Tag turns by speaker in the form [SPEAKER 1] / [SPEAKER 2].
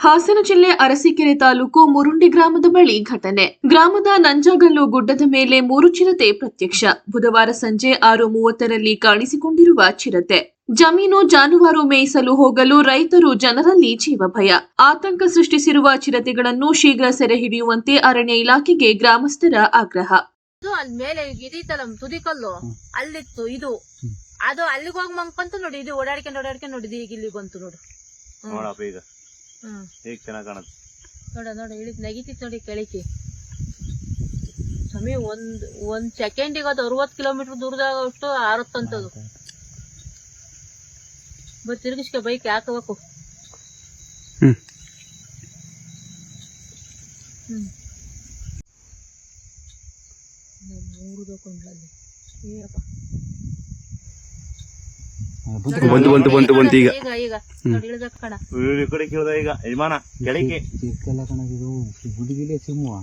[SPEAKER 1] ಹಾಸನ ಜಿಲ್ಲೆ ಅರಸೀಕೆರೆ ತಾಲೂಕು ಮುರುಂಡಿ ಗ್ರಾಮದ ಬಳಿ ಘಟನೆ. ಗ್ರಾಮದ ನಂಜಾಗಲ್ಲು ಗುಡ್ಡದ ಮೇಲೆ ಮೂರು ಚಿರತೆ ಪ್ರತ್ಯಕ್ಷ. ಬುಧವಾರ ಸಂಜೆ ಆರು ಮೂವತ್ತರಲ್ಲಿ ಕಾಣಿಸಿಕೊಂಡಿರುವ ಚಿರತೆ. ಜಮೀನು ಜಾನುವಾರು ಮೇಯಿಸಲು ಹೋಗಲು ರೈತರು ಜನರಲ್ಲಿ ಜೀವ ಭಯ. ಆತಂಕ ಸೃಷ್ಟಿಸಿರುವ ಚಿರತೆಗಳನ್ನು ಶೀಘ್ರ ಸೆರೆ ಹಿಡಿಯುವಂತೆ ಅರಣ್ಯ ಇಲಾಖೆಗೆ ಗ್ರಾಮಸ್ಥರ ಆಗ್ರಹ.
[SPEAKER 2] ಮೇಲೆ ಇದೈತಲ್ಲ ತುದಿ ಕಲ್ಲು ಅಲ್ಲಿತ್ತು ಇದು. ಅದು ಅಲ್ಲಿಗೆ ಹೋಗಿ ಮಂಕಂತ ನೋಡಿ ಇದು ಓಡಾಡ್ಕೊಂಡು ಓಡಾಡ್ಕೊಂಡು ನೋಡಿ ಈಗ ಇಲ್ಲಿ ಬಂತು ನೋಡು.
[SPEAKER 3] ಈಗ ಹೇಗ್ ಚೆನ್ನಾಗ್ ಕಾಣುತ್ತೆ?
[SPEAKER 2] ನೋಡ ನೋಡ ಇಳಿದ್ ನಗಿತಿತ್ತು ನೋಡಿ ಕೆಳಕ್ಕೆ. ಸ್ವಾಮಿ ಒಂದ್ ಒಂದ್ ಸೆಕೆಂಡಿಗೆ ಅದು ಅರವತ್ ಕಿಲೋಮೀಟರ್ ದೂರದಾಗ ಅಷ್ಟು ಆರುತ್ತಂತದು ಬರೀ ತಿರುಗಿಸ್ಕ ಬೈಕ್ ಹಾಕಬೇಕು.
[SPEAKER 4] ಹ್ಮ್.
[SPEAKER 2] ಹ್ಮ್. ಮೂರು ಕೊಂಡ್ಲಲ್ಲಿ ಏನಪ್ಪ
[SPEAKER 4] ಬಂತು ಬಂತು ಬಂತು ಬಂತು ಈಗ
[SPEAKER 2] ಈಗ.
[SPEAKER 3] ಈ ಕಡೆ ಕೇಳ್ದ ಈಗ. ಯಜಮಾನ ಕೆಳಕ್ಕೆ.
[SPEAKER 4] ಚಿಕ್ಕಲ್ಲ ಕಣಗಿದು ಹುಡುಗಿಲೇ ಸಿಮ್ಮುವ